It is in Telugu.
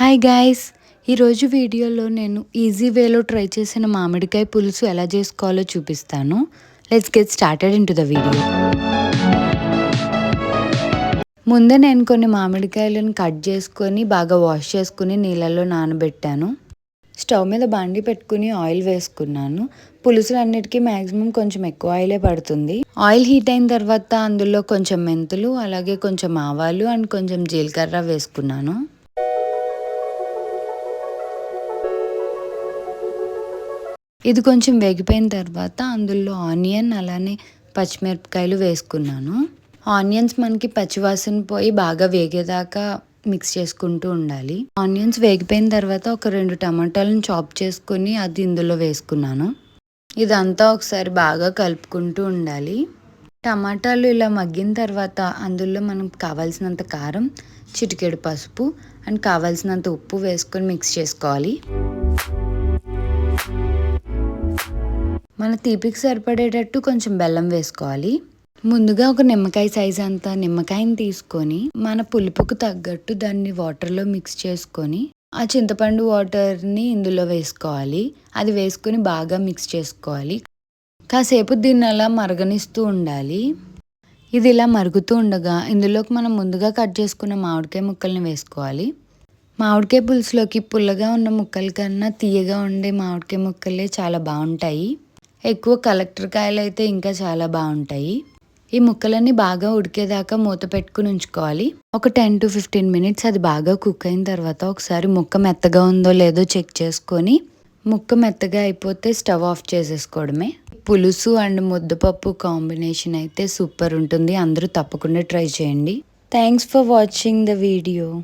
హాయ్ గాయస్ ఈరోజు వీడియోలో నేను ఈజీ వేలో ట్రై చేసిన మామిడికాయ పులుసు ఎలా చేసుకోవాలో చూపిస్తాను. Let's get started into the video ముందే నేను కొన్ని మామిడికాయలను కట్ చేసుకొని బాగా వాష్ చేసుకుని నీళ్ళలో నానబెట్టాను. స్టవ్ మీద బండి పెట్టుకుని ఆయిల్ వేసుకున్నాను. పులుసులన్నిటికీ మ్యాక్సిమం కొంచెం ఎక్కువ ఆయిలే పడుతుంది. ఆయిల్ హీట్ అయిన తర్వాత అందులో కొంచెం మెంతులు అలాగే కొంచెం ఆవాలు అండ్ కొంచెం జీలకర్ర వేసుకున్నాను. ఇది కొంచెం వేగిపోయిన తర్వాత అందులో ఆనియన్ అలానే పచ్చిమిరపకాయలు వేసుకున్నాను. ఆనియన్స్ మనకి పచ్చివాసన పోయి బాగా వేగేదాకా మిక్స్ చేసుకుంటూ ఉండాలి. ఆనియన్స్ వేగిపోయిన తర్వాత ఒక రెండు టమాటాలను చాప్ చేసుకుని అది ఇందులో వేసుకున్నాను. ఇదంతా ఒకసారి బాగా కలుపుకుంటూ ఉండాలి. టమాటాలు ఇలా మగ్గిన తర్వాత అందులో మనం కావాల్సినంత కారం చిటికెడు పసుపు అండ్ కావాల్సినంత ఉప్పు వేసుకొని మిక్స్ చేసుకోవాలి. మన తీపికి సరిపడేటట్టు కొంచెం బెల్లం వేసుకోవాలి. ముందుగా ఒక నిమ్మకాయ సైజ్ అంత నిమ్మకాయని తీసుకొని మన పులుపుకు తగ్గట్టు దాన్ని వాటర్లో మిక్స్ చేసుకొని ఆ చింతపండు వాటర్ని ఇందులో వేసుకోవాలి. అది వేసుకొని బాగా మిక్స్ చేసుకోవాలి. కాసేపు దీన్ని అలా మరగనిస్తూ ఉండాలి. ఇది ఇలా మరుగుతూ ఉండగా ఇందులోకి మనం ముందుగా కట్ చేసుకున్న మామిడికాయ ముక్కల్ని వేసుకోవాలి. మామిడికాయ పులుసులోకి పుల్లగా ఉన్న ముక్కల కన్నా తీయగా ఉండే మామిడికాయ ముక్కలే చాలా బాగుంటాయి. ఎక్కువ కలెక్టర్ కాయలు అయితే ఇంకా చాలా బాగుంటాయి. ఈ ముక్కలన్నీ బాగా ఉడికేదాకా మూత పెట్టుకుని ఉంచుకోవాలి. ఒక టెన్ టు ఫిఫ్టీన్ మినిట్స్ అది బాగా కుక్ అయిన తర్వాత ఒకసారి ముక్క మెత్తగా ఉందో లేదో చెక్ చేసుకొని ముక్క మెత్తగా అయిపోతే స్టవ్ ఆఫ్ చేసేసుకోవడమే. పులుసు అండ్ ముద్దపప్పు కాంబినేషన్ అయితే సూపర్ ఉంటుంది. అందరూ తప్పకుండా ట్రై చేయండి. Thanks for watching the video.